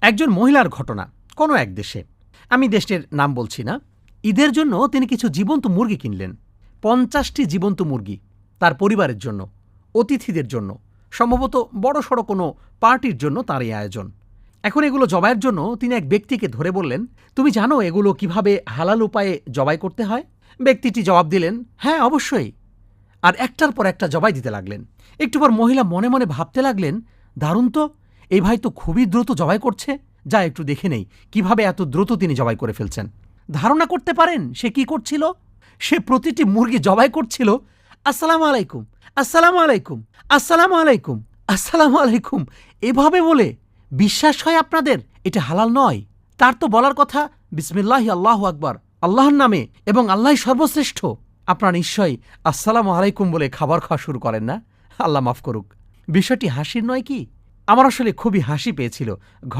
একজন মহিলার ঘটনা, কোনো এক দেশে। আমি দেশটির নাম বলছি না। ঈদের জন্য তিনি কিছু জীবন্ত মুরগি কিনলেন। পঞ্চাশটি জীবন্ত মুরগি তার পরিবারের জন্য, অতিথিদের জন্য, সম্ভবত বড় সড়ো কোনো পার্টির জন্য তার এই আয়োজন। এখন এগুলো জবাইয়ের জন্য তিনি এক ব্যক্তিকে ধরে বললেন, তুমি জানো এগুলো কীভাবে হালাল উপায়ে জবাই করতে হয়? ব্যক্তিটি জবাব দিলেন হ্যাঁ অবশ্যই। আর একটার পর একটা জবাই দিতে লাগলেন। একটু পর মহিলা মনে মনে ভাবতে লাগলেন, দারুণ তো এই ভাই তো খুবই দ্রুত জবাই করছে। যা একটু দেখে নেই, কীভাবে এত দ্রুত তিনি জবাই করে ফেলছেন। ধারণা করতে পারেন সে কি করছিল? সে প্রতিটি মুরগি জবাই করছিল। আসসালামু আলাইকুম আসসালামু আলাইকুম আসসালামু আলাইকুম আসসালামু আলাইকুম। এভাবে বলে বিশ্বাস হয় আপনাদের? এটা হালাল নয়। তার তো বলার কথা, বিসমিল্লাহি আল্লাহ আকবার, আল্লাহর নামে এবং আল্লাহ সর্বশ্রেষ্ঠ। আপনারা নিশ্চয়ই আসসালামু আলাইকুম বলে খাবার খাওয়া শুরু করেন না? আল্লাহ মাফ করুক। বিষয়টি হাসির নয় কি? আমার আসলে খুবই হাসি পেয়েছিল।